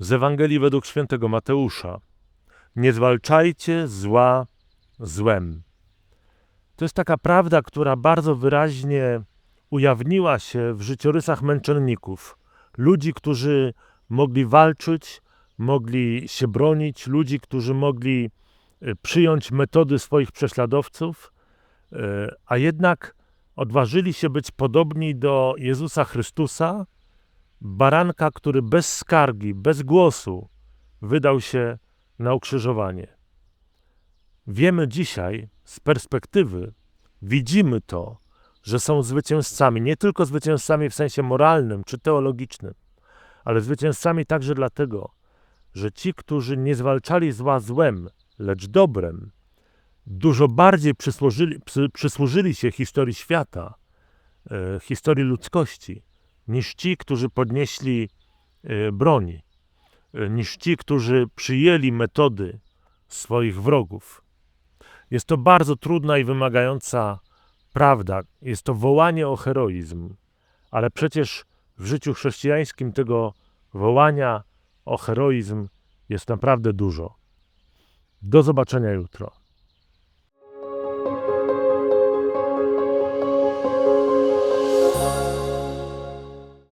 z Ewangelii według świętego Mateusza. Nie zwalczajcie zła złem. To jest taka prawda, która bardzo wyraźnie ujawniła się w życiorysach męczenników. Ludzi, którzy mogli walczyć, mogli się bronić, ludzi, którzy mogli e, przyjąć metody swoich prześladowców, e, a jednak odważyli się być podobni do Jezusa Chrystusa, baranka, który bez skargi, bez głosu wydał się na ukrzyżowanie. Wiemy dzisiaj z perspektywy, widzimy to, że są zwycięzcami, nie tylko zwycięzcami w sensie moralnym czy teologicznym, ale zwycięzcami także dlatego, że ci, którzy nie zwalczali zła złem, lecz dobrem, dużo bardziej przysłużyli, przy- przysłużyli się historii świata, e, historii ludzkości, niż ci, którzy podnieśli e, broń, e, niż ci, którzy przyjęli metody swoich wrogów. Jest to bardzo trudna i wymagająca prawda. Jest to wołanie o heroizm, ale przecież w życiu chrześcijańskim tego wołania o heroizm jest naprawdę dużo. Do zobaczenia jutro.